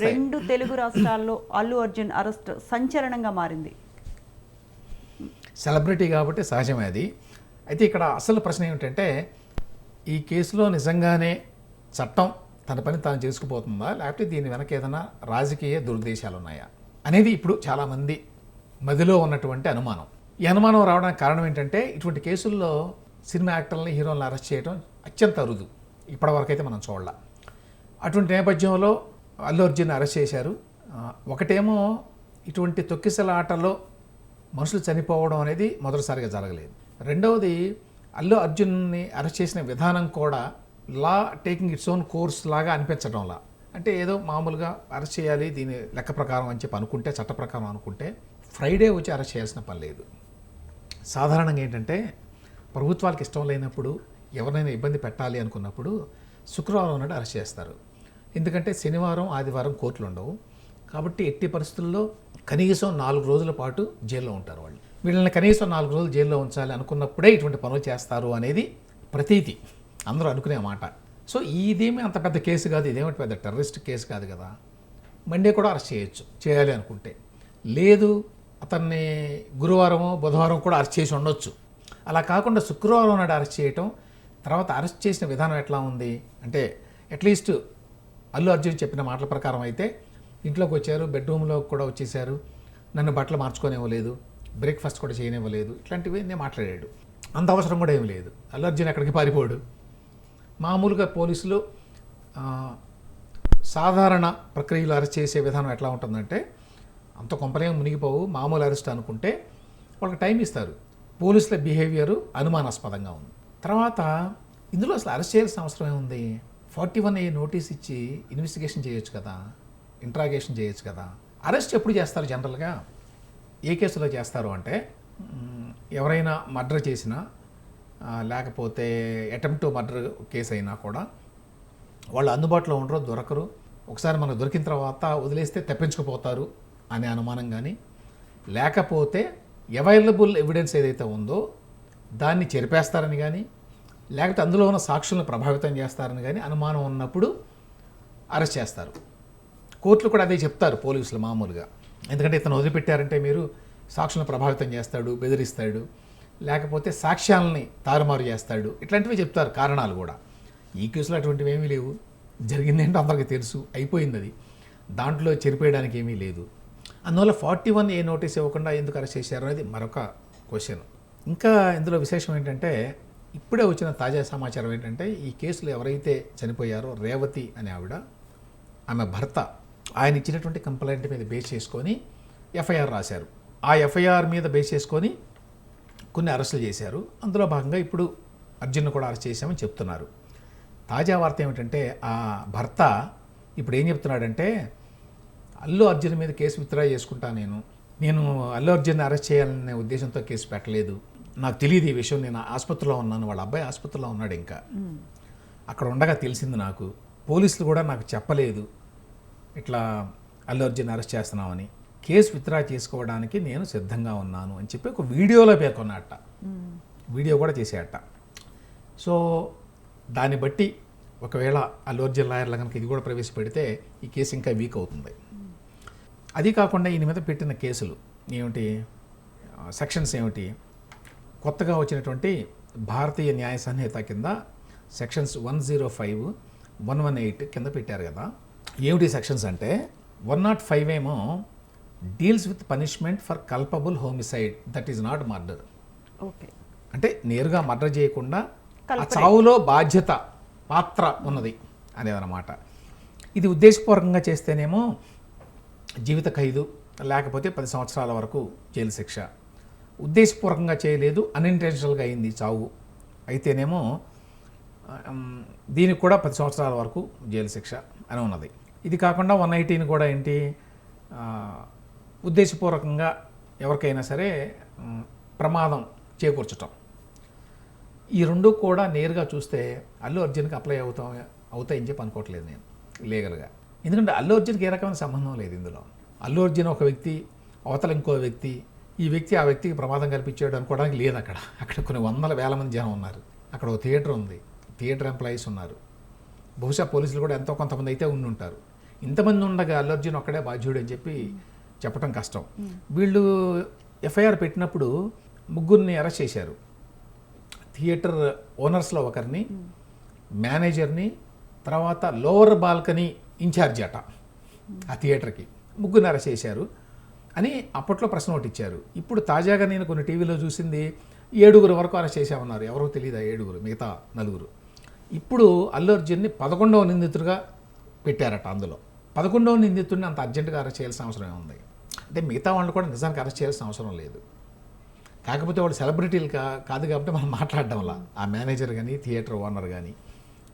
రెండు తెలుగు రాష్ట్రాల్లో అల్లు అర్జున్ అరెస్ట్ సంచలనంగా మారింది. సెలబ్రిటీ కాబట్టి సహజమే అది. అయితే ఇక్కడ అసలు ప్రశ్న ఏమిటంటే ఈ కేసులో నిజంగానే చట్టం తన పని తాను చేసుకుపోతుందా? లేకపోతే దీని వెనక ఏదైనా రాజకీయ దురుద్దేశాలు ఉన్నాయా? అనేది ఇప్పుడు చాలామంది మదిలో ఉన్నటువంటి అనుమానం. ఈ అనుమానం రావడానికి కారణం ఏంటంటే ఇటువంటి కేసుల్లో సినిమా యాక్టర్లని హీరోలను అరెస్ట్ చేయడం అత్యంత అరుదు ఇప్పటివరకైతే మనం చూడాల. అటువంటి నేపథ్యంలో అల్లు అర్జున్ అరెస్ట్ చేశారు. ఒకటేమో ఇటువంటి తొక్కిసల ఆటలో మనుషులు చనిపోవడం అనేది మొదటిసారిగా జరగలేదు. రెండవది అల్లు అర్జున్ని అరెస్ట్ చేసిన విధానం కూడా law taking its own course లాగా అనిపించడంలా అంటే ఏదో మామూలుగా అరెస్ట్ చేయాలి దీని లెక్క ప్రకారం అని చెప్పి అనుకుంటే చట్ట ప్రకారం అనుకుంటే ఫ్రైడే వచ్చి అరెస్ట్ చేయాల్సిన పని లేదు. సాధారణంగా ఏంటంటే ప్రభుత్వాలకు ఇష్టం లేనప్పుడు ఎవరినైనా ఇబ్బంది పెట్టాలి అనుకున్నప్పుడు శుక్రవారం నాడు అరెస్ట్ చేస్తారు. ఎందుకంటే శనివారం ఆదివారం కోర్టులు ఉండవు. కాబట్టి ఎట్టి పరిస్థితుల్లో కనీసం నాలుగు రోజుల పాటు జైల్లో ఉంటారు వాళ్ళు. వీళ్ళని కనీసం నాలుగు రోజులు జైల్లో ఉంచాలి అనుకున్నప్పుడే ఇటువంటి పనులు చేస్తారు అనేది ప్రతీతి. అందరూ అనుకునే మాట. సో ఇదేమీ అంత పెద్ద కేసు కాదు. ఇదేమిటి పెద్ద టెర్రరిస్ట్ కేసు కాదు కదా. మండే కూడా అరెస్ట్ చేయొచ్చు. చేయాలి అనుకుంటే. లేదు అతన్ని గురువారమో బుధవారం కూడా అరెస్ట్ చేసి ఉండొచ్చు. అలా కాకుండా శుక్రవారం నాడు అరెస్ట్ చేయటం తర్వాత అరెస్ట్ చేసిన విధానం ఎట్లా ఉంది? అంటే అట్లీస్ట్ అల్లు అర్జున్ చెప్పిన మాటల ప్రకారం అయితే ఇంట్లోకి వచ్చారు బెడ్రూమ్లో కూడా వచ్చేసారు నన్ను బట్టలు మార్చుకోనివ్వలేదు బ్రేక్ఫాస్ట్ కూడా చేయనివ్వలేదు ఇట్లాంటివి నేను మాట్లాడాడు. అంత అవసరం కూడా ఏమి లేదు. అల్లు అర్జున్ ఎక్కడికి పారిపోడు. మామూలుగా పోలీసులు సాధారణ ప్రక్రియలు అరెస్ట్ చేసే విధానం ఎట్లా ఉంటుందంటే అంత కొంపలేం మునిగిపోవు మామూలు అరెస్ట్ అనుకుంటే వాళ్ళకి టైం ఇస్తారు. పోలీసుల బిహేవియర్ అనుమానాస్పదంగా ఉంది. తర్వాత ఇందులో అసలు అరెస్ట్ చేయాల్సిన అవసరం ఏముంది? ఫార్టీ వన్ ఏ నోటీస్ ఇచ్చి ఇన్వెస్టిగేషన్ చేయొచ్చు కదా ఇంట్రాగేషన్ చేయొచ్చు కదా అరెస్ట్ ఎప్పుడు చేస్తారు జనరల్గా? ఏ కేసులో చేస్తారు అంటే ఎవరైనా మర్డర్ చేసినా లేకపోతే అటెంప్ట్ టు మర్డర్ కేసు అయినా కూడా వాళ్ళు అందుబాటులో ఉండరు దొరకరు. ఒకసారి మనకు దొరికిన తర్వాత వదిలేస్తే తప్పించుకుపోతారు అనే అనుమానం కానీ లేకపోతే అవైలబుల్ ఎవిడెన్స్ ఏదైతే ఉందో దాన్ని చెరిపేస్తారని కానీ లేకపోతే అందులో ఉన్న సాక్షులను ప్రభావితం చేస్తారని కానీ అనుమానం ఉన్నప్పుడు అరెస్ట్ చేస్తారు. కోర్టులు కూడా అదే చెప్తారు పోలీసులు మామూలుగా. ఎందుకంటే ఇతను వదిలిపెట్టారంటే మీరు సాక్షులను ప్రభావితం చేస్తాడు బెదిరిస్తాడు లేకపోతే సాక్ష్యాలని తారుమారు చేస్తాడు. ఇట్లాంటివి చెప్తారు కారణాలు కూడా. ఈ కేసులో అటువంటివి ఏమీ లేవు. జరిగిందేంటో అందరికీ తెలుసు. అయిపోయింది అది. దాంట్లో చెరిపేయడానికి ఏమీ లేదు. అందువల్ల ఫార్టీ వన్ ఏ నోటీస్ ఇవ్వకుండా ఎందుకు అరెస్ట్ చేశారు అనేది మరొక క్వశ్చన్. ఇంకా ఇందులో విశేషం ఏంటంటే ఇప్పుడే వచ్చిన తాజా సమాచారం ఏంటంటే ఈ కేసులో ఎవరైతే చనిపోయారో రేవతి అనే ఆవిడ ఆమె భర్త ఆయన ఇచ్చినటువంటి కంప్లైంట్ మీద బేస్ చేసుకొని ఎఫ్ఐఆర్ రాశారు. ఆ ఎఫ్ఐఆర్ మీద బేస్ చేసుకొని కొన్ని అరెస్టులు చేశారు. అందులో భాగంగా ఇప్పుడు అర్జున్ను కూడా అరెస్ట్ చేశామని చెప్తున్నారు. తాజా వార్త ఏమిటంటే ఆ భర్త ఇప్పుడు ఏం చెప్తున్నాడంటే అల్లు అర్జున్ మీద కేసు విత్డ్రా చేసుకుంటా నేను. నేను అల్లు అర్జున్ అరెస్ట్ చేయాలనే ఉద్దేశంతో కేసు పెట్టలేదు. నాకు తెలియదు ఈ విషయం. నేను ఆసుపత్రిలో ఉన్నాను. వాళ్ళ అబ్బాయి ఆసుపత్రిలో ఉన్నాడు ఇంకా. అక్కడ ఉండగా తెలిసింది నాకు. పోలీసులు కూడా నాకు చెప్పలేదు. ఇట్లా అల్లు అర్జున్ అరెస్ట్ చేస్తున్నామని కేసు విత్డ్రా చేసుకోవడానికి నేను సిద్ధంగా ఉన్నాను అని చెప్పి ఒక వీడియోలో పేర్కొన్నట్ట వీడియో కూడా చేసేయట సో దాన్ని బట్టి ఒకవేళ అల్లు అర్జున్ లాయర్ల కనుక ఇది కూడా ప్రవేశపెడితే ఈ కేసు ఇంకా వీక్ అవుతుంది. అది కాకుండా ఈయన మీద పెట్టిన కేసులు ఏమిటి? సెక్షన్స్ ఏమిటి? కొత్తగా వచ్చినటువంటి భారతీయ న్యాయ సంహిత కింద sections one zero five one one eight కింద పెట్టారు కదా. ఏమిటి సెక్షన్స్ అంటే వన్ నాట్ ఫైవ్ ఏమో deals with punishment for culpable homicide that is not murder. Okay. అంటే నేరుగా మర్డర్ చేయకుండా ఆ. చావులో బాధ్యత పాత్ర ఉన్నది అనేదన్నమాట. ఇది ఉద్దేశపూర్వకంగా చేస్తేనేమో జీవిత ఖైదు లేకపోతే పది సంవత్సరాల వరకు జైలు శిక్ష ఉద్దేశపూర్వకంగా చేయలేదు అన్ఇంటెన్షనల్గా అయింది చావు. అయితేనేమో దీనికి కూడా పది సంవత్సరాల వరకు జైలు శిక్ష అని ఉన్నది. ఇది కాకుండా వన్ ఎయిటీని కూడా ఏంటి ఉద్దేశపూర్వకంగా ఎవరికైనా సరే ప్రమాదం చేకూర్చటం. ఈ రెండు కూడా నేరుగా చూస్తే అల్లు అర్జున్కి అప్లై అవుతాం అవుతాయని చెప్పి అనుకోవట్లేదు నేను లీగల్గా. ఎందుకంటే అల్లు అర్జున్కి ఏ రకమైన సంబంధం లేదు ఇందులో. అల్లు అర్జున్ ఒక వ్యక్తి అవతల ఇంకో వ్యక్తి ఈ వ్యక్తి ఆ వ్యక్తికి ప్రమాదం కల్పించాడు అనుకోవడానికి లేదు అక్కడ. అక్కడ కొన్ని వందల వేల మంది జనం ఉన్నారు. అక్కడ ఒక థియేటర్ ఉంది. థియేటర్ ఎంప్లాయీస్ ఉన్నారు. బహుశా పోలీసులు కూడా ఎంతో కొంతమంది అయితే ఉండి ఉంటారు. ఇంతమంది ఉండగా అల్లు అర్జున్ ఒక్కడే బాధ్యుడు అని చెప్పి చెప్పడం కష్టం. వీళ్ళు ఎఫ్ఐఆర్ పెట్టినప్పుడు ముగ్గురిని అరెస్ట్ చేశారు. థియేటర్ ఓనర్స్లో ఒకరిని మేనేజర్ని తర్వాత లోవర్ బాల్కనీ ఇన్ఛార్జ్ అట ఆ థియేటర్కి ముగ్గురిని అరెస్ట్ చేశారు. అని అప్పట్లో ప్రశ్న ఒకటి ఇచ్చారు. ఇప్పుడు తాజాగా నేను కొన్ని టీవీలో చూసింది ఏడుగురు వరకు అరెస్ట్ చేశామన్నారు. ఎవరో తెలియదు ఆ ఏడుగురు మిగతా నలుగురు? ఇప్పుడు అల్లు అర్జున్ని పదకొండవ నిందితుడిగా పెట్టారట అందులో. పదకొండవ నిందితుడిని అంత అర్జెంటుగా అరెస్ట్ చేయాల్సిన అవసరం ఏముంది? అంటే మిగతా వాళ్ళు కూడా నిజానికి అరెస్ట్ చేయాల్సిన అవసరం లేదు. కాకపోతే వాళ్ళు సెలబ్రిటీలు కా కాదు కాబట్టి మనం మాట్లాడడం వల్ల. ఆ మేనేజర్ కానీ థియేటర్ ఓనర్ కానీ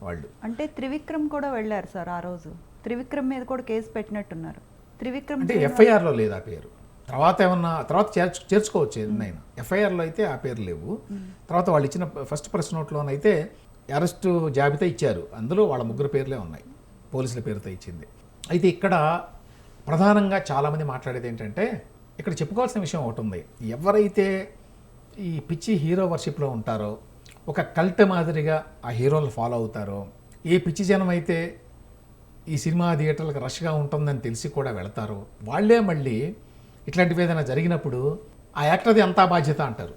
వాళ్ళు. అంటే త్రివిక్రమ్ కూడా వెళ్ళారు సార్ ఆ రోజు. త్రివిక్రమ్ మీద కూడా కేసు పెట్టినట్టున్నారు. త్రివిక్రమ్ అంటే ఎఫ్ఐఆర్లో లేదు ఆ పేరు. తర్వాత ఏమన్నా తర్వాత చేర్చు చేర్చుకోవచ్చు ఎన్నైనా ఎఫ్ఐఆర్లో అయితే ఆ పేరు లేవు. తర్వాత వాళ్ళు ఇచ్చిన ఫస్ట్ ప్రెస్ నోట్లోనైతే అరెస్ట్ జాబితా ఇచ్చారు. అందులో వాళ్ళ ముగ్గురు పేర్లే ఉన్నాయి. పోలీసుల పేరుతో ఇచ్చింది. అయితే ఇక్కడ ప్రధానంగా చాలామంది మాట్లాడేది ఏంటంటే ఇక్కడ చెప్పుకోవాల్సిన విషయం ఒకటి ఉంది. ఎవరైతే ఈ పిచ్చి హీరో వర్షిప్లో ఉంటారో ఒక కల్ట్ మాదిరిగా ఆ హీరోలు ఫాలో అవుతారో ఏ పిచ్చి జనం అయితే ఈ సినిమా థియేటర్లకు రష్గా ఉంటుందని తెలిసి కూడా వెళతారు. వాళ్ళే మళ్ళీ ఇట్లాంటివి ఏదైనా జరిగినప్పుడు ఆ యాక్టర్ది అంతా బాధ్యత అంటారు.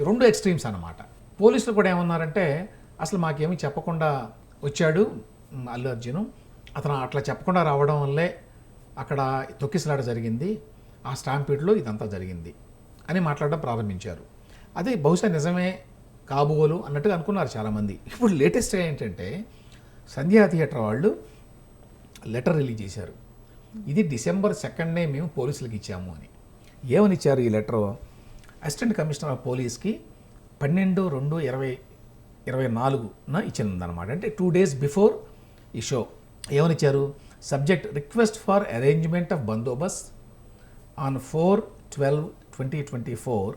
ఈ రెండు ఎక్స్ట్రీమ్స్ అన్నమాట. పోలీసులు కూడా ఏమన్నారంటే అసలు మాకేమీ చెప్పకుండా వచ్చాడు అల్లు అర్జున్. అతను అట్లా చెప్పకుండా రావడం వల్లే అక్కడ తొక్కిసలాట జరిగింది. ఆ స్టాంపీడ్లో ఇదంతా జరిగింది. అని మాట్లాడడం ప్రారంభించారు. అదే బహుశా నిజమే కాబోలు అన్నట్టుగా అనుకున్నారు చాలామంది. ఇప్పుడు లేటెస్ట్ ఏంటంటే సంధ్యా థియేటర్ వాళ్ళు లెటర్ రిలీజ్ చేశారు. ఇది డిసెంబర్ సెకండ్నే మేము పోలీసులకు ఇచ్చాము అని. ఏమని ఇచ్చారు ఈ లెటర్? అసిస్టెంట్ కమిషనర్ ఆఫ్ పోలీస్కి పన్నెండు రెండు ఇరవై ఇరవై నాలుగున ఇచ్చిందనమాట అంటే టూ డేస్ బిఫోర్ ఈ show. ఏమనిచ్చారు? Subject request for arrangement of bandobast on four twelve twenty twenty four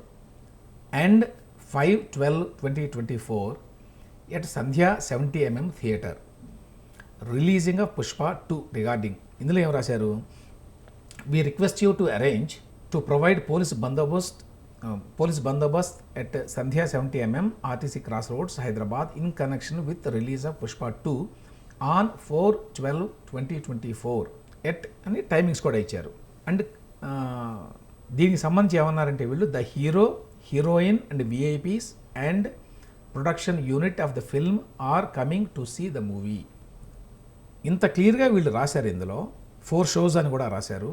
and five twelve twenty twenty four at Sandhya seventy MM theatre. Releasing of Pushpa two regarding. ఇందులో ఏం రాశారు? We request you to arrange to provide police bandobast police bandobast at Sandhya seventy MM RTC cross roads Hyderabad in connection with release of Pushpa two on four twelve twenty twenty four at అని timings కూడా ఇచ్చారు. And దీనికి సంబంధించి ఏమన్నారంటే వీళ్ళు the hero heroine and VIPs and production unit of the film are coming to see the movie ఇంత క్లియర్గా వీళ్ళు రాశారు ఇందులో. ఫోర్ షోస్ అని కూడా రాశారు.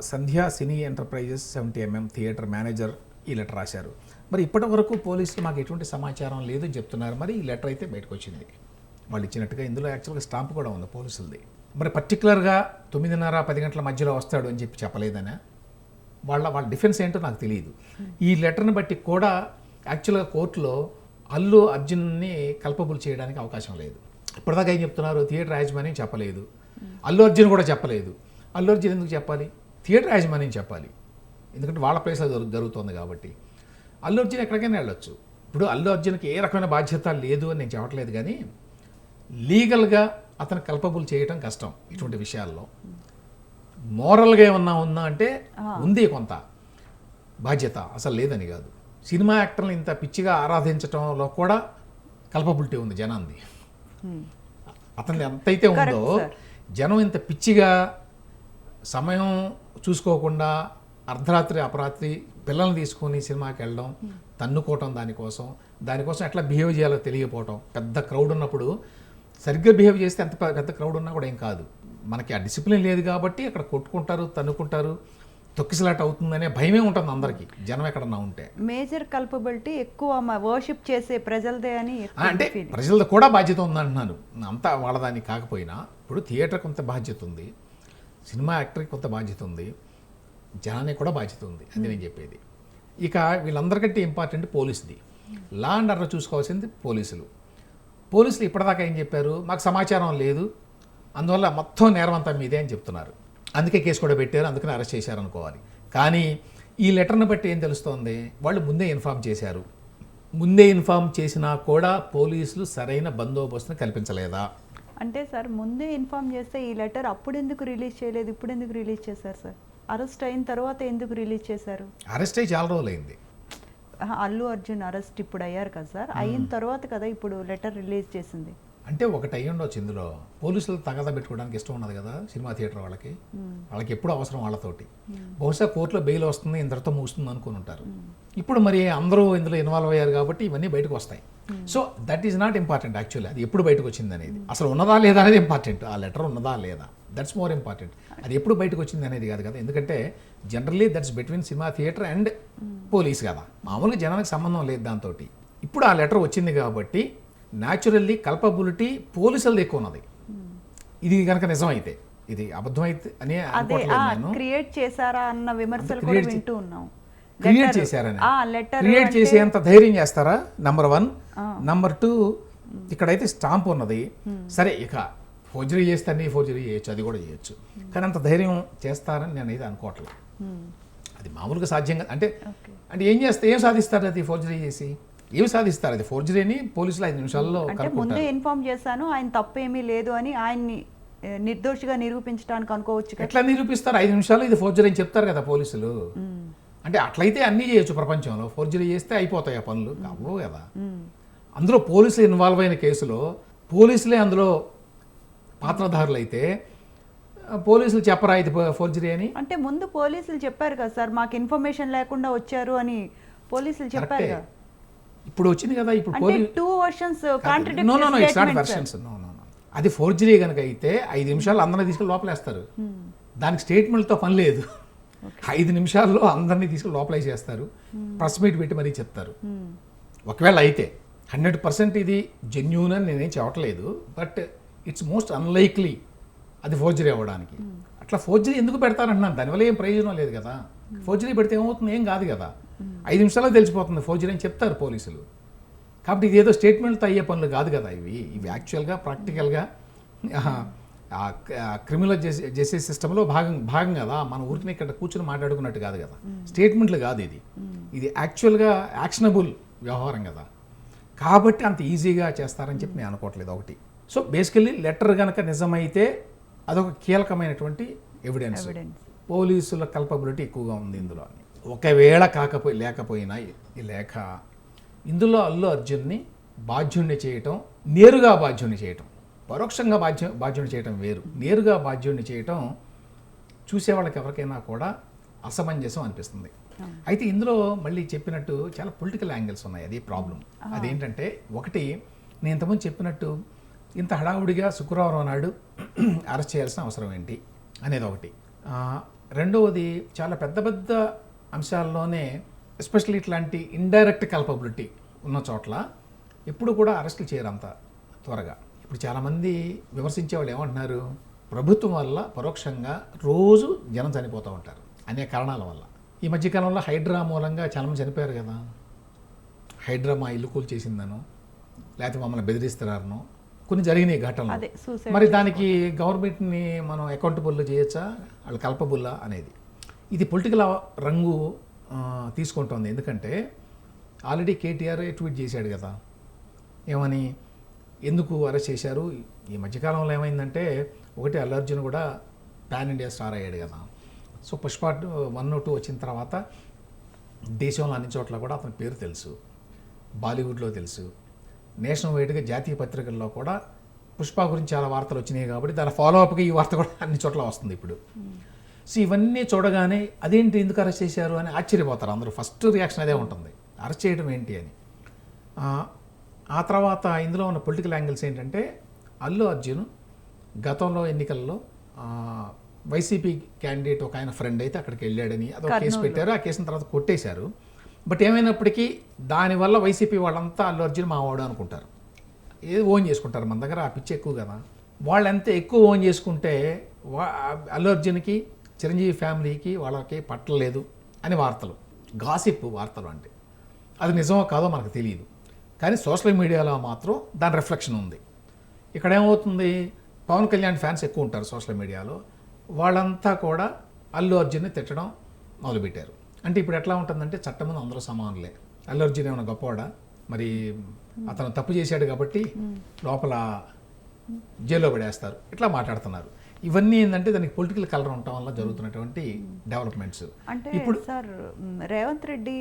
Sandhya cine enterprises seventy MM theatre manager ఈ లెటర్ రాశారు. మరి ఇప్పటి వరకు పోలీసులు మాకు ఎటువంటి సమాచారం లేదని చెప్తున్నారు. మరి ఈ లెటర్ అయితే బయటకు వచ్చింది వాళ్ళు ఇచ్చినట్టుగా ఇందులో యాక్చువల్గా స్టాంప్ కూడా ఉంది పోలీసులది. మరి పర్టికులర్గా తొమ్మిదిన్నర పది గంటల మధ్యలో వస్తాడు అని చెప్పి చెప్పలేదనే? వాళ్ళ వాళ్ళ డిఫెన్స్ ఏంటో నాకు తెలియదు. ఈ లెటర్ని బట్టి కూడా యాక్చువల్గా కోర్టులో అల్లు అర్జున్ని కల్పబుల్ చేయడానికి అవకాశం లేదు. ఇప్పటిదాకా ఏం చెప్తున్నారు? థియేటర్ యాజమాన్యం చెప్పలేదు. అల్లు అర్జున్ కూడా చెప్పలేదు. అల్లు అర్జున్ ఎందుకు చెప్పాలి? థియేటర్ యాజమాన్యం చెప్పాలి. ఎందుకంటే వాళ్ళ ప్లేస్లో జరుగు జరుగుతుంది కాబట్టి. అల్లు అర్జున్ ఎక్కడికైనా వెళ్ళొచ్చు. ఇప్పుడు అల్లు అర్జున్కి ఏ రకమైన బాధ్యత లేదు అని నేను చెప్పట్లేదు కానీ లీగల్గా అతను కల్పబుల్ చేయటం కష్టం ఇటువంటి విషయాల్లో. మోరల్గా ఏమన్నా ఉందా అంటే ఉంది కొంత బాధ్యత. అసలు లేదని కాదు. సినిమా యాక్టర్ని ఇంత పిచ్చిగా ఆరాధించటంలో కూడా కల్పబిలిటీ ఉంది జనాంది. అతను ఎంతైతే ఉందో. జనం ఇంత పిచ్చిగా సమయం చూసుకోకుండా అర్ధరాత్రి అపరాత్రి పిల్లల్ని తీసుకొని సినిమాకి వెళ్ళడం తన్నుకోవటం దానికోసం. దానికోసం ఎట్లా బిహేవ్ చేయాలో తెలియకపోవటం పెద్ద క్రౌడ్ ఉన్నప్పుడు సరిగ్గా బిహేవ్ చేస్తే ఎంత పెద్ద క్రౌడ్ ఉన్నా కూడా ఏం కాదు. మనకి ఆ డిసిప్లిన్ లేదు కాబట్టి అక్కడ కొట్టుకుంటారు తన్నుకుంటారు. తొక్కిసలాట అవుతుందనే భయమే ఉంటుంది అందరికీ జనం ఎక్కడన్నా ఉంటే. మేజర్ కల్పబిలిటీ ఎక్కువ వర్షిప్ చేసే ప్రజలదే అని అంటే. ప్రజలది కూడా బాధ్యత ఉందంటున్నాను. అంతా వాళ్ళదాన్ని కాకపోయినా ఇప్పుడు థియేటర్ కొంత బాధ్యత ఉంది సినిమా యాక్టర్కి కొంత బాధ్యత ఉంది జనానికి కూడా బాధ్యత ఉంది అది నేను చెప్పేది. ఇక వీళ్ళందరికంటే ఇంపార్టెంట్ పోలీసుది. లా అండ్ ఆర్డర్ చూసుకోవాల్సింది పోలీసులు. పోలీసులు ఇప్పటిదాకా ఏం చెప్పారు? మాకు సమాచారం లేదు అందువల్ల మొత్తం నేరం అంతా మీదే అని చెప్తున్నారు. అందుకే కేసు కూడా పెట్టారు అందుకని అరెస్ట్ చేశారు అనుకోవాలి కానీ ఈ లెటర్ని బట్టి ఏం తెలుస్తోంది? వాళ్ళు ముందే ఇన్ఫామ్ చేశారు. ముందే ఇన్ఫామ్ చేసినా కూడా పోలీసులు సరైన బందోబస్తును కల్పించలేదా? అంటే సార్ ముందే ఇన్ఫార్మ్ చేస్తే ఈ లెటర్ అప్పుడు ఎందుకు రిలీజ్ చేయలేదు? ఇప్పుడు ఎందుకు రిలీజ్ చేశారు సార్? అరెస్ట్ అయిన తర్వాత ఎందుకు రిలీజ్ చేశారు? అరెస్ట్ అయ్యి చాలా రోజులైంది. అల్లు అర్జున్ అరెస్ట్ ఇప్పుడు అయ్యారు కదా సార్. అయిన తర్వాత కదా ఇప్పుడు లెటర్ రిలీజ్ చేసింది. అంటే ఒకటి అయ్యి ఉండొచ్చు ఇందులో. పోలీసులు తగదా పెట్టుకోవడానికి ఇష్టం ఉన్నది కదా సినిమా థియేటర్ వాళ్ళకి. వాళ్ళకి ఎప్పుడు అవసరం వాళ్ళతోటి. బహుశా కోర్టులో బెయిల్ వస్తుంది ఇంతటితో ముగుస్తుంది అనుకుని ఉంటారు. ఇప్పుడు మరి అందరూ ఇందులో ఇన్వాల్వ్ అయ్యారు కాబట్టి ఇవన్నీ బయటకు వస్తాయి. So that is not important actually అది ఎప్పుడు బయటకు వచ్చింది అనేది. అసలు ఉన్నదా లేదా అనేది ఇంపార్టెంట్ ఆ లెటర్ ఉన్నదా లేదా. దట్స్ మోర్ ఇంపార్టెంట్ అది ఎప్పుడు బయటకు వచ్చింది అనేది కాదు కదా. ఎందుకంటే generally that's between cinema theatre and police కదా. మామూలుగా జనానికి సంబంధం లేదు దాంతో ఇప్పుడు ఆ లెటర్ వచ్చింది కాబట్టి న్యాచురల్లీ కల్పబిలిటీ పోలీసులది ఎక్కువ ఉన్నది ఇది కనుక నిజమైతే ఇది అబద్ధం అయితే అని క్రియేట్ చేశారా అన్న విమర్శలు కూడా create చే- వింటూ ఉన్నాం. క్రియేట్ చేశారని. క్రియేట్ చేసేంత ధైర్యం చేస్తారా? నంబర్ వన్ నంబర్ టూ ఇక్కడైతే స్టాంప్ ఉన్నది. సరే ఇక ఫోర్జరీ చేస్తే అన్ని ఫోర్జరీ చేయొచ్చు అది కూడా చేయొచ్చు. కానీ అంత ధైర్యం చేస్తారని నేను అయితే అనుకోవట్లేదు అది మామూలుగా సాధ్యంగా అంటే అంటే ఏం చేస్తే ఏం సాధిస్తారు అది ఫోర్జరీ చేసి? ఏం సాధిస్తారు? అది ఫోర్జరీ అని పోలీసులు ఐదు నిమిషాల్లో అంటే ముందే ఇన్ఫార్మ్ చేశాను ఆయన తప్పేమీ లేదు అని ఆయన్ని నిర్దోషిగా నిరూపించడానికి అనుకోవచ్చు ఎట్లా నిరూపిస్తారు? ఐదు నిమిషాలు ఇది ఫోర్జరీ అని చెప్తారు కదా పోలీసులు. అంటే అట్లయితే అన్నీ చేయొచ్చు ప్రపంచంలో. ఫోర్జరీ చేస్తే అయిపోతాయి ఆ పనులు. అవ్వవు కదా. అందులో పోలీసులు ఇన్వాల్వ్ అయిన కేసులో పోలీసులే అందులో పాత్రధారులు అయితే పోలీసులు చెప్పరా ఇది ఫోర్జరీ అని? అంటే ముందు పోలీసులు చెప్పారు కదా సార్ మాకు ఇన్ఫర్మేషన్ లేకుండా వచ్చారు అని పోలీసులు చెప్పారు. కదా. ఇప్పుడు వచ్చింది కదా ఇప్పుడు two versions no no no it's not versions no no అది ఫోర్జరీ కనుక అయితే ఐదు నిమిషాలు అందరిని తీసుకెళ్ళి లోపలేస్తారు. దానికి స్టేట్మెంట్తో పని లేదు. ఐదు నిమిషాల్లో అందరినీ తీసుకెళ్ళి లోపలేసేస్తారు. ప్రెస్ మీట్ పెట్టి మరీ చెప్తారు. ఒకవేళ అయితే హండ్రెడ్ పర్సెంట్ ఇది జెన్యూన్ అని నేనేం చెప్పట్లేదు బట్ ఇట్స్ మోస్ట్ అన్లైక్లీ అది ఫోర్జరీ అవ్వడానికి. అట్లా ఫోర్జరీ ఎందుకు పెడతారంటున్నాను దానివల్ల ఏం ప్రయోజనం లేదు కదా. ఫోర్జరీ పెడితే ఏమవుతుంది? ఏం కాదు కదా. ఐదు నిమిషాల్లో తెలిసిపోతుంది. ఫోర్జరీ అని చెప్తారు పోలీసులు. కాబట్టి ఇది ఏదో స్టేట్మెంట్తో అయ్యే పనులు కాదు కదా ఇవి. ఇవి యాక్చువల్గా ప్రాక్టికల్గా క్రిమినల్ జస్టిస్ సిస్టంలో భాగం భాగం కదా. మన ఊరికి ఇక్కడ కూర్చొని మాట్లాడుకున్నట్టు కాదు కదా. స్టేట్మెంట్లు కాదు ఇది. ఇది యాక్చువల్గా యాక్షనబుల్ వ్యవహారం కదా. కాబట్టి అంత ఈజీగా చేస్తారని చెప్పి నేను అనుకోవట్లేదు ఒకటి. సో బేసికల్లీ లెటర్ కనుక నిజమైతే అదొక కీలకమైనటువంటి ఎవిడెన్స్ ఎవిడెన్స్ పోలీసుల కల్పబిలిటీ ఎక్కువగా ఉంది ఇందులో. ఒకవేళ కాకపోయి లేకపోయినా ఈ లేఖ ఇందులో అల్లు అర్జున్ని బాధ్యుణ్ణి చేయటం నేరుగా బాధ్యుణ్ణి చేయటం పరోక్షంగా బాధ్య బాధ్యుణ్ణి చేయటం వేరు. నేరుగా బాధ్యుణ్ణి చేయటం చూసేవాళ్ళకి ఎవరికైనా కూడా అసమంజసం అనిపిస్తుంది. అయితే ఇందులో మళ్ళీ చెప్పినట్టు చాలా పొలిటికల్ యాంగిల్స్ ఉన్నాయి. అది ప్రాబ్లం అదేంటంటే ఒకటి నేను ఇంతకుముందు చెప్పినట్టు ఇంత హడావుడిగా శుక్రవారం నాడు అరెస్ట్ చేయాల్సిన అవసరం ఏంటి అనేది ఒకటి. రెండవది చాలా పెద్ద పెద్ద అంశాల్లోనే ఎస్పెషల్లీ ఇట్లాంటి ఇండైరెక్ట్ కల్పబిలిటీ ఉన్న చోట్ల ఎప్పుడు కూడా అరెస్టులు చేయరు అంత త్వరగా. ఇప్పుడు చాలామంది విమర్శించే వాళ్ళు ఏమంటున్నారు? ప్రభుత్వం వల్ల పరోక్షంగా రోజు జనం చనిపోతూ ఉంటారు అనేక కారణాల వల్ల. ఈ మధ్యకాలంలో హైడ్రా మూలంగా చాలామంది చనిపోయారు కదా. హైడ్రా మా ఇల్లు కూల్ చేసిందనో లేకపోతే మమ్మల్ని బెదిరిస్తున్నారనో కొన్ని జరిగినాయి ఘటనలు. మరి దానికి గవర్నమెంట్ని మనం అకౌంటబుల్ చేయొచ్చా? వాళ్ళు కల్పబుల్లా అనేది. ఇది పొలిటికల్ రంగు తీసుకుంటోంది. ఎందుకంటే ఆల్రెడీ కేటీఆర్ ట్వీట్ చేశాడు కదా. ఏమని? ఎందుకు అరెస్ట్ చేశారు? ఈ మధ్యకాలంలో ఏమైందంటే ఒకటి అల్లు అర్జున్ కూడా పాన్ ఇండియా స్టార్ అయ్యాడు కదా. సో పుష్ప వన్ టూ వచ్చిన తర్వాత దేశంలో అన్ని చోట్ల కూడా అతని పేరు తెలుసు. బాలీవుడ్లో తెలుసు. నేషనల్ వైడ్గా జాతీయ పత్రికల్లో కూడా పుష్ప గురించి చాలా వార్తలు వచ్చినాయి కాబట్టి దాని ఫాలో అప్గా ఈ వార్త కూడా అన్ని చోట్ల వస్తుంది ఇప్పుడు. సో ఇవన్నీ చూడగానే అదేంటి ఎందుకు అరెస్ట్ చేశారు అని ఆశ్చర్యపోతారు అందరూ. ఫస్ట్ రియాక్షన్ అదే ఉంటుంది. అరెస్ట్ చేయడం ఏంటి అని. ఆ, తర్వాత ఇందులో ఉన్న పొలిటికల్ యాంగిల్స్ ఏంటంటే అల్లు అర్జున్ గతంలో ఎన్నికల్లో వైసీపీ క్యాండిడేట్ ఒక ఆయన ఫ్రెండ్ అయితే అక్కడికి వెళ్ళాడని అదొక కేసు. పెట్టారు. ఆ కేసుని తర్వాత కొట్టేశారు. బట్ ఏమైనప్పటికీ దానివల్ల వైసీపీ వాళ్ళంతా అల్లు అర్జున్ మావాడు అనుకుంటారు. ఏది ఓన్ చేసుకుంటారు మన దగ్గర ఆ పిచ్చి ఎక్కువ కదా. వాళ్ళు ఎంత ఎక్కువ ఓన్ చేసుకుంటే వా- అల్లు అర్జున్కి చిరంజీవి ఫ్యామిలీకి వాళ్ళకి పట్టలేదు అని వార్తలు. గాసిప్ వార్తలు అంటే. అది నిజమో కాదో మనకు తెలియదు. కానీ సోషల్ మీడియాలో మాత్రం దాని రిఫ్లెక్షన్ ఉంది. ఇక్కడ ఏమవుతుంది? పవన్ కళ్యాణ్ ఫ్యాన్స్ ఎక్కువ ఉంటారు సోషల్ మీడియాలో. వాళ్ళంతా కూడా అల్లు అర్జున్ని తిట్టడం మొదలుపెట్టారు. అంటే ఇప్పుడు ఎట్లా ఉంటుందంటే చట్టం ముందు అందరూ సమానులే. అల్లు అర్జున్ ఏమైనా గొప్పవాడా? మరి అతను తప్పు చేశాడు కాబట్టి లోపల జైల్లో పడేస్తారు. ఇట్లా మాట్లాడుతున్నారు. ఇవన్నీ ఏంటంటే దానికి పొలిటికల్ కలర్ ఉండటం వల్ల జరుగుతున్నటువంటి డెవలప్మెంట్స్ అంటే ఇప్పుడు sir Revanth Reddy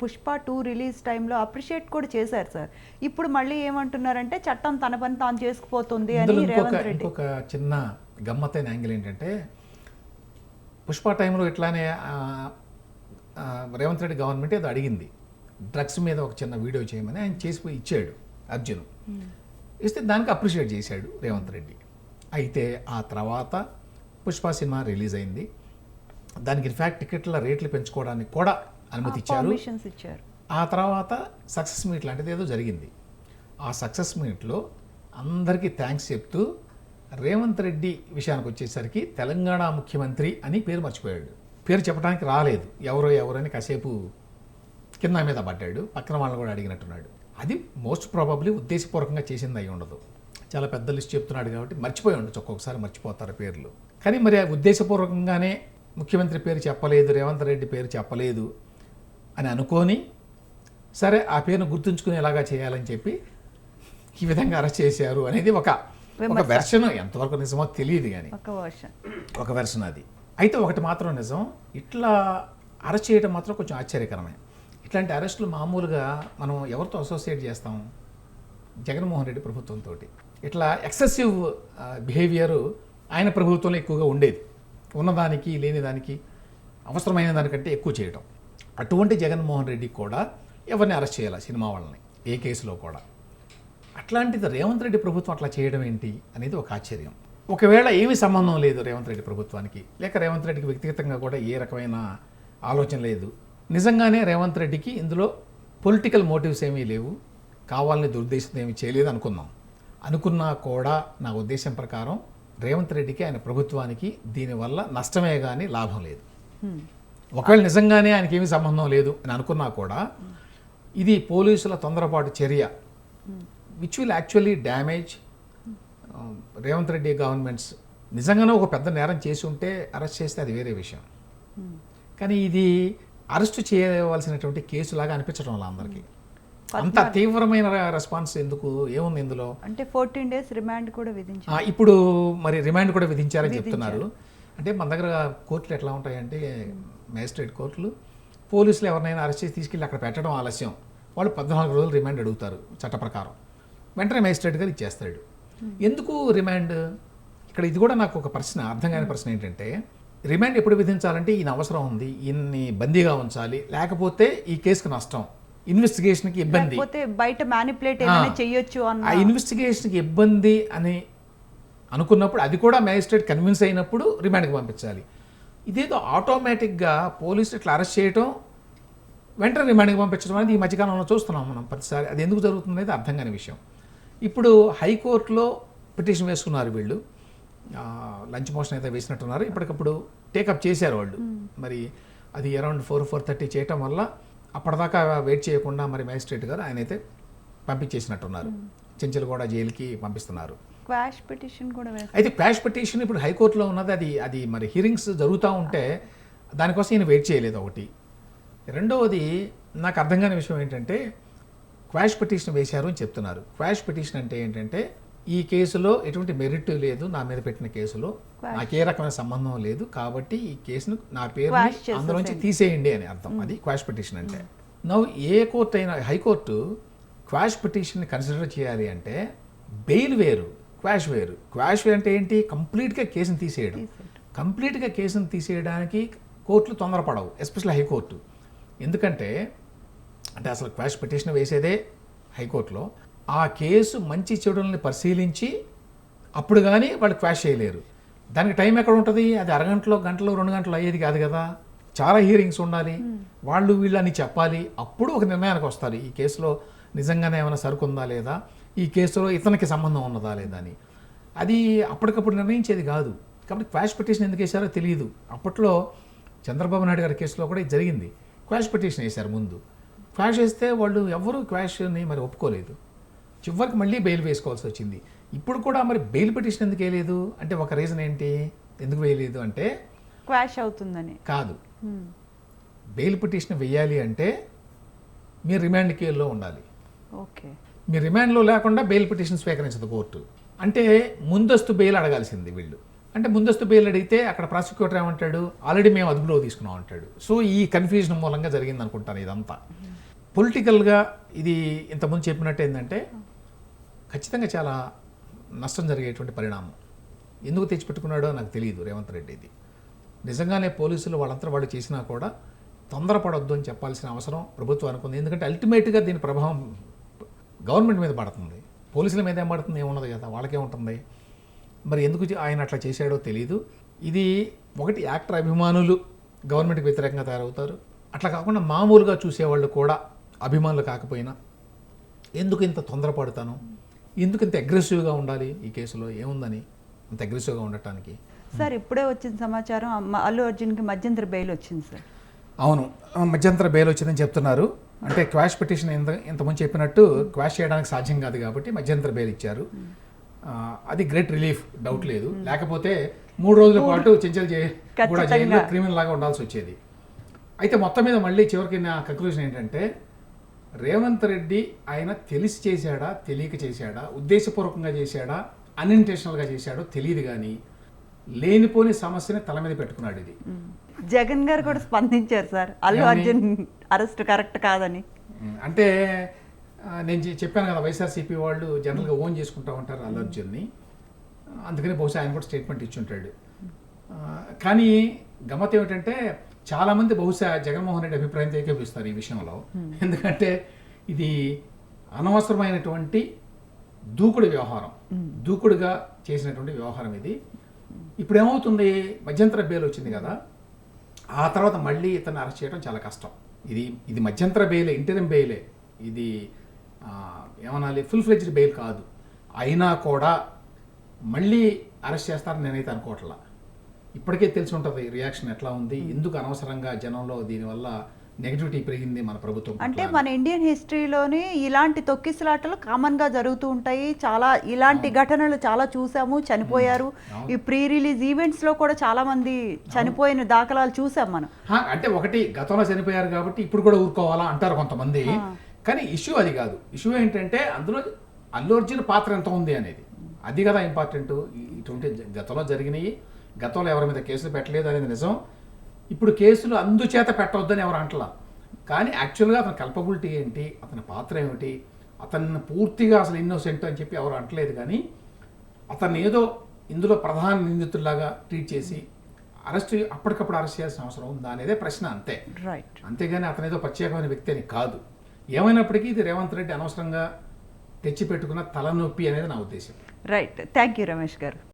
Pushpa two release టైంలో అప్రిషియేట్ కూడా చేశారు సార్. ఇప్పుడు మళ్ళీ ఏమంటున్నారంటే చట్టం తన పని తాను చేసుకుపోతుంది అని రేవంత్ రెడ్డి. ఇంకొక చిన్న గమ్మత్తైన యాంగిల్ ఏంటంటే పుష్ప టైంలో ఇట్లానే రేవంత్ రెడ్డి గవర్నమెంట్ ఏదో అడిగింది. డ్రగ్స్ మీద ఒక చిన్న వీడియో చేయమని ఆయన చేసిపోయి ఇచ్చాడు అర్జున్. ఇస్తే దానికి అప్రిషియేట్ చేశాడు రేవంత్ రెడ్డి. అయితే ఆ తర్వాత పుష్ప సినిమా రిలీజ్ అయింది. దానికి ఇన్ఫ్యాక్ట్ టికెట్ల రేట్లు పెంచుకోవడానికి కూడా అనుమతి ఇచ్చారు. ఆ తర్వాత సక్సెస్ మీట్ లాంటిది ఏదో జరిగింది. ఆ సక్సెస్ మీట్లో అందరికీ థ్యాంక్స్ చెప్తూ రేవంత్ రెడ్డి విషయానికి వచ్చేసరికి తెలంగాణ ముఖ్యమంత్రి అని పేరు మర్చిపోయాడు. పేరు చెప్పడానికి రాలేదు. ఎవరో ఎవరని కాసేపు కింద మీద పడ్డాడు. పక్కన వాళ్ళని కూడా అడిగినట్టున్నాడు. అది మోస్ట్ ప్రాబబ్లీ ఉద్దేశపూర్వకంగా చేసింది అయి ఉండదు. చాలా పెద్ద లిస్ట్ చెప్తున్నాడు కాబట్టి మర్చిపోయి ఉండొచ్చు. ఒక్కొక్కసారి మర్చిపోతారు పేర్లు. కానీ మరి ఆ ఉద్దేశపూర్వకంగానే ముఖ్యమంత్రి పేరు చెప్పలేదు రేవంత్ రెడ్డి పేరు చెప్పలేదు అని అనుకొని సరే ఆ పేరును గుర్తుంచుకునేలాగా చేయాలని చెప్పి ఈ విధంగా అరెస్ట్ చేశారు అనేది ఒక ఒక. వెర్షన్. ఎంతవరకు నిజమో తెలియదు కానీ. ఒక వెర్షన్. అది. అయితే ఒకటి మాత్రం నిజం. ఇట్లా అరెస్ట్ చేయడం మాత్రం కొంచెం ఆశ్చర్యకరమే. ఇట్లాంటి అరెస్టులు మామూలుగా మనం ఎవరితో అసోసియేట్ చేస్తాం? జగన్మోహన్ రెడ్డి ప్రభుత్వంతో ఇట్లా ఎక్సెసివ్ బిహేవియర్ ఆయన ప్రభుత్వంలో ఎక్కువగా ఉండేది. ఉన్నదానికి లేని దానికి అవసరమైన దానికంటే ఎక్కువ చేయటం. అటువంటి జగన్మోహన్ రెడ్డి కూడా ఎవరిని అరెస్ట్ చేయాలి సినిమా వాళ్ళని? ఏ కేసులో కూడా? అట్లాంటిది రేవంత్ రెడ్డి ప్రభుత్వం అట్లా చేయడం ఏంటి అనేది ఒక ఆశ్చర్యం. ఒకవేళ ఏమి సంబంధం లేదు రేవంత్ రెడ్డి ప్రభుత్వానికి లేక రేవంత్ రెడ్డికి వ్యక్తిగతంగా కూడా ఏ రకమైన ఆలోచన లేదు. నిజంగానే రేవంత్ రెడ్డికి ఇందులో పొలిటికల్ మోటివ్స్ ఏమీ లేవు. కావాలని దురుద్దేశం ఏమీ చేయలేదు అనుకుందాం. అనుకున్నా కూడా నా ఉద్దేశం ప్రకారం రేవంత్ రెడ్డికి ఆయన ప్రభుత్వానికి దీనివల్ల నష్టమే కానీ లాభం లేదు. ఒకవేళ నిజంగానే ఆయనకి ఏమీ సంబంధం లేదు అని అనుకున్నా కూడా ఇది పోలీసుల తొందరపాటు చర్య which will actually damage Revanth Reddy government's నిజంగానే ఒక పెద్ద నేరం చేసి ఉంటే అరెస్ట్ చేస్తే అది వేరే విషయం. కానీ ఇది అరెస్ట్ చేయవలసినటువంటి కేసులాగా అనిపించడం వల్ల అందరికీ. అంత తీవ్రమైన రెస్పాన్స్ ఎందుకు? ఏముంది ఇందులో? అంటే ఫోర్టీన్ డేస్ రిమాండ్ కూడా విధించారు. ఇప్పుడు మరి రిమాండ్ కూడా విధించారని చెప్తున్నారు. అంటే మన దగ్గర కోర్టులు ఎట్లా ఉంటాయంటే మేజిస్ట్రేట్ కోర్టులు పోలీసులు ఎవరినైనా అరెస్ట్ చేసి తీసుకెళ్ళి అక్కడ పెట్టడం ఆలస్యం. వాళ్ళు పద్నాలుగు రోజులు రిమాండ్ అడుగుతారు చట్ట ప్రకారం. వెంటనే మేజిస్ట్రేట్ గారు ఇచ్చేస్తాడు. ఎందుకు రిమాండ్ ఇక్కడ ఇది కూడా నాకు ఒక ప్రశ్న అర్థం కాని ప్రశ్న ఏంటంటే రిమాండ్ ఎప్పుడు విధించాలంటే ఈయన అవసరం ఉంది ఈయన్ని బందీగా ఉంచాలి లేకపోతే ఈ కేసుకు నష్టం. ఇన్వెస్టిగేషన్కి ఇబ్బంది. బయట మ్యానిపులేట్ ఏమైనా చెయ్యొచ్చు ఆ ఇన్వెస్టిగేషన్కి ఇబ్బంది అని అనుకున్నప్పుడు అది కూడా మ్యాజిస్ట్రేట్ కన్విన్స్ అయినప్పుడు రిమాండ్కి పంపించాలి. ఇదేదో ఆటోమేటిక్గా పోలీసులు ఇట్లా అరెస్ట్ చేయటం వెంటనే రిమాండ్కి పంపించడం అనేది ఈ మధ్యకాలంలో చూస్తున్నాం మనం ప్రతిసారి. అది ఎందుకు జరుగుతుంది అనేది అర్థం కాని విషయం. ఇప్పుడు హైకోర్టులో పిటిషన్ వేసుకున్నారు వీళ్ళు. లంచ్ మోషన్ అయితే వేసినట్టున్నారు. ఇప్పటికప్పుడు టేకప్ చేశారు వాళ్ళు. మరి అది అరౌండ్ ఫోర్ ఫోర్ థర్టీ చేయటం వల్ల అప్పటిదాకా వెయిట్ చేయకుండా మరి మ్యాజిస్ట్రేట్ గారు ఆయన అయితే పంపించేసినట్టున్నారు చెంచలగూడ జైలుకి పంపిస్తున్నారు. క్వాష్ పిటిషన్ కూడా అయితే క్వాష్ పిటిషన్ ఇప్పుడు హైకోర్టులో ఉన్నది అది అది మరి హియరింగ్స్ జరుగుతూ ఉంటే దానికోసం ఈయన వెయిట్ చేయలేదు ఒకటి. రెండవది నాకు అర్థం కాని విషయం ఏంటంటే క్వాష్ పిటిషన్ వేశారు అని చెప్తున్నారు. క్వాష్ పిటిషన్ అంటే ఏంటంటే ఈ కేసులో ఎటువంటి మెరిట్ లేదు నా మీద పెట్టిన కేసులో. నాకు ఏ రకమైన సంబంధం లేదు కాబట్టి ఈ కేసును నా పేరు. అందులోంచి తీసేయండి అని అర్థం. అది క్వాష్ పిటిషన్ అంటే. నవ్వు ఏ కోర్టు అయినా high court quash petition consider చేయాలి అంటే బెయిల్ వేరు క్వాష్ వేరు. క్వాష్ అంటే ఏంటి? కంప్లీట్గా కేసును తీసేయడం. తీసేయడం. కంప్లీట్గా కేసును తీసేయడానికి కోర్టులు తొందరపడవు ఎస్పెషల్లీ హైకోర్టు ఎందుకంటే అంటే అసలు క్వాష్ పిటిషన్ వేసేదే హైకోర్టులో ఆ కేసు మంచి చెడుల్ని పరిశీలించి అప్పుడు కానీ వాళ్ళు క్వాష్ చేయలేరు. దానికి టైం ఎక్కడ ఉంటుంది? అది అరగంటలో గంటలో రెండు గంటలు అయ్యేది కాదు కదా. చాలా హియరింగ్స్ ఉండాలి. వాళ్ళు వీళ్ళని చెప్పాలి. అప్పుడు ఒక నిర్ణయానికి వస్తారు. ఈ కేసులో నిజంగానే ఏమైనా సరుకు ఉందా లేదా? ఈ కేసులో ఇతనికి సంబంధం ఉన్నదా లేదా అని. అది అప్పటికప్పుడు నిర్ణయించేది కాదు. కాబట్టి క్వాష్ పిటిషన్ ఎందుకు వేశారో తెలియదు అప్పట్లో చంద్రబాబు నాయుడు గారి కేసులో కూడా ఇది జరిగింది. క్వాష్ పిటిషన్ వేశారు ముందు. క్వాష్ వేస్తే వాళ్ళు ఎవరు క్వాష్ని మరి ఒప్పుకోలేదు. చివరికి మళ్ళీ బెయిల్ వేసుకోవాల్సి వచ్చింది. ఇప్పుడు కూడా మరి బెయిల్ పిటిషన్ ఎందుకు వేయలేదు? అంటే ఒక రీజన్ ఏంటి? ఎందుకు వేయలేదు అంటే క్వాష్ అవుతుందని. కాదు. బెయిల్ పిటిషన్ వేయాలి అంటే మీరు రిమాండ్ కేర్లో ఉండాలి. ఓకే. మీ రిమాండ్లో లేకుండా బెయిల్ పిటిషన్ స్వీకరించదు కోర్టు. అంటే ముందస్తు బెయిల్ అడగాల్సింది వీళ్ళు. అంటే ముందస్తు బెయిల్ అడిగితే అక్కడ ప్రాసిక్యూటర్ ఏమంటాడు? ఆల్రెడీ మేము అదుపులో తీసుకున్నాం అంటాడు. సో ఈ కన్ఫ్యూజన్ మూలంగా జరిగింది అనుకుంటాను ఇదంతా పొలిటికల్గా ఇది ఇంతకుముందు చెప్పినట్టు ఏంటంటే ఖచ్చితంగా చాలా నష్టం జరిగేటువంటి పరిణామం. ఎందుకు తెచ్చిపెట్టుకున్నాడో నాకు తెలియదు రేవంత్ రెడ్డి ఇది నిజంగానే పోలీసులు వాళ్ళంతా వాళ్ళు చేసినా కూడా తొందరపడొద్దు అని చెప్పాల్సిన అవసరం ప్రభుత్వానికి ఉంది ఎందుకంటే అల్టిమేట్గా దీని ప్రభావం గవర్నమెంట్ మీద పడుతుంది. పోలీసుల మీద ఏం పడుతుంది? ఏమున్నది కదా? వాళ్ళకే ఉంటుంది? మరి ఎందుకు ఆయన అట్లా చేశాడో తెలియదు ఇది ఒకటి యాక్టర్ అభిమానులు గవర్నమెంట్కి వ్యతిరేకంగా తయారవుతారు. అట్లా కాకుండా మామూలుగా చూసేవాళ్ళు కూడా అభిమానులు కాకపోయినా ఎందుకు ఇంత తొందరపడతాను? ఎందుకు ఇంత అగ్రెసివ్గా ఉండాలి ఈ కేసులో? ఏముందని? అంత అగ్రెసివ్గా ఉండటానికి. సార్ ఇప్పుడే వచ్చిన సమాచారం అల్లు అర్జున్కి మధ్యంతర బెయిల్ వచ్చింది సార్. అవును. మధ్యంతర బెయిల్ వచ్చిందని చెప్తున్నారు. అంటే క్వాష్ పిటిషన్ ఇంత ఇంతకుముందు చెప్పినట్టు క్వాష్ చేయడానికి సాధ్యం కాదు కాబట్టి మధ్యంతర బెయిల్ ఇచ్చారు. అది గ్రేట్ రిలీఫ్ డౌట్ లేదు. లేకపోతే మూడు రోజుల పాటు చెంచల్ కూడా. జైల్లో క్రిమినల్ లాగా ఉండాల్సి వచ్చేది. అయితే మొత్తం మీద మళ్ళీ చివరికి నా కంక్లూజన్ ఏంటంటే రేవంత్ రెడ్డి ఆయన తెలిసి చేశాడా తెలియక చేశాడా ఉద్దేశపూర్వకంగా చేశాడా అన్ఇంటెన్షనల్గా చేశాడో తెలియదు కానీ లేనిపోని సమస్యని తల మీద పెట్టుకున్నాడు ఇది. జగన్ గారు కూడా స్పందించారు sir. Allu? Arjun arrest correct కాదని. అంటే నేను చెప్పాను కదా వైఎస్ఆర్సీపీ వాళ్ళు జనరల్గా ఓన్ చేసుకుంటూ ఉంటారు అల్లు అర్జున్ని. అందుకని బహుశా ఆయన కూడా స్టేట్మెంట్ ఇచ్చి ఉంటాడు. కానీ గమ్మత్ ఏమిటంటే చాలామంది బహుశా జగన్మోహన్ రెడ్డి అభిప్రాయంతో ఏకీపిస్తారు ఈ విషయంలో. ఎందుకంటే ఇది అనవసరమైనటువంటి దూకుడు వ్యవహారం. దూకుడుగా చేసినటువంటి వ్యవహారం ఇది. ఇప్పుడు ఏమవుతుంది మధ్యంతర బెయిల్ వచ్చింది కదా. ఆ తర్వాత మళ్ళీ ఇతను అరెస్ట్ చేయడం చాలా కష్టం. ఇది ఇది మధ్యంతర బెయిలే ఇంటరం బెయిలే. ఇది ఏమనాలి? ఫుల్ ఫ్లెడ్జ్డ్ బెయిల్ కాదు. అయినా కూడా మళ్ళీ అరెస్ట్ చేస్తారని నేనైతే అనుకోవట్లా. ఇప్పటికే తెలిసి ఉంటుంది రియాక్షన్ ఎట్లా ఉంది ఎందుకు అనవసరంగా జనంలో దీనివల్ల నెగిటివిటీ పెరిగింది మన ప్రభుత్వం అంటే. మన ఇండియన్ హిస్టరీలోని ఇలాంటి తొక్కిసలాటలు కామన్గా జరుగుతూ ఉంటాయి. చాలా ఇలాంటి ఘటనలు చాలా చూసాము చనిపోయారు. ఈ ప్రీ రిలీజ్ ఈవెంట్స్లో కూడా చాలా మంది చనిపోయిన దాఖలాలు చూసాం మనం. అంటే ఒకటి గతంలో చనిపోయారు కాబట్టి ఇప్పుడు కూడా ఊరుకోవాలా అంటారు కొంతమంది. కానీ ఇష్యూ అది కాదు. ఇష్యూ ఏంటంటే అందులో అల్లు అర్జున్ పాత్ర ఎంత ఉంది అనేది. అది కదా ఇంపార్టెంట్ ఇటువంటి గతంలో జరిగినాయి గతంలో ఎవరి మీద కేసులు పెట్టలేదు అనేది నిజం. ఇప్పుడు కేసులు అందుచేత పెట్టవద్దని ఎవరు అంటలా. కానీ యాక్చువల్గా అతని కల్పబిలిటీ ఏంటి? అతని పాత్ర ఏమిటి? అతన్ని పూర్తిగా అసలు ఇన్నోసెంట్ అని చెప్పి ఎవరు అంటలేదు కానీ అతన్ని ఏదో ఇందులో ప్రధాన నిందితుల్లాగా ట్రీట్ చేసి అరెస్ట్ అప్పటికప్పుడు అరెస్ట్ చేయాల్సిన అవసరం ఉందా అనేదే ప్రశ్న అంతే. రైట్ అంతేగాని అతను ఏదో ప్రత్యేకమైన వ్యక్తి అని కాదు. ఏమైనప్పటికీ ఇది రేవంత్ రెడ్డి అనవసరంగా తెచ్చిపెట్టుకున్న తలనొప్పి అనేది నా ఉద్దేశం. రైట్ థ్యాంక్ యూ రమేష్ గారు.